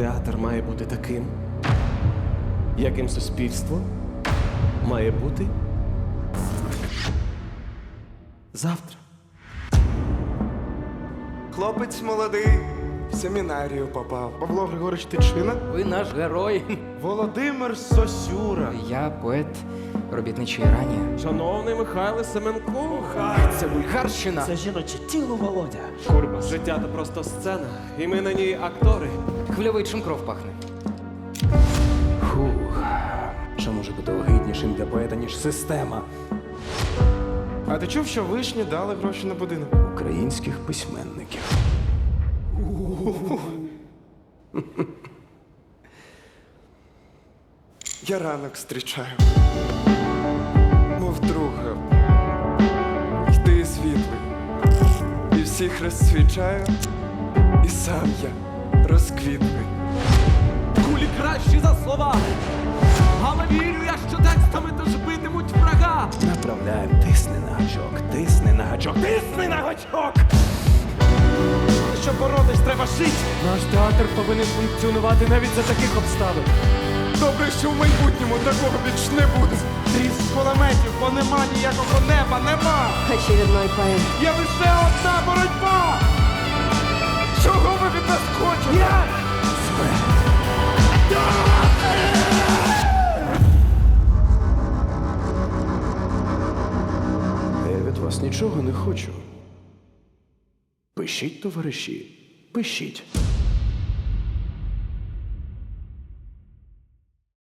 театр має бути таким, яким суспільство має бути завтра. Хлопець молодий, в семінарію попав. Павло Григорович Тичина, Ви наш герой. Володимир Сосюра. Я поет робітничої рані. Шановний Михайло Семенко, Це вульгарщина. це жіноче тіло Володя. Курба. Життя то просто сцена, і ми на ній актори. Хвильовий чим кров пахне. Фух. Що може бути огиднішим для поета, ніж система А ти чув, що вишні дали гроші на будинок? українських письменників? Я ранок зустрічаю. Мов друга. Йди світлий. І всіх розсвічаю. І сам я розквітлий. Кулі кращі за слова. Але вірю я, що текстами тож битимуть врага. Направляємо, тисни на гачок, тисни на гачок, тисни на гачок! Жити. Наш театр повинен функціонувати навіть за таких обставин. Добре, що в майбутньому такого більш не буде. Тріск кулеметів, бо нема ніякого неба, нема! Очередной поэт. Є лише одна боротьба! Чого ви від нас хочете? Я! Я від вас нічого не хочу. Пишіть, товариші, пишіть.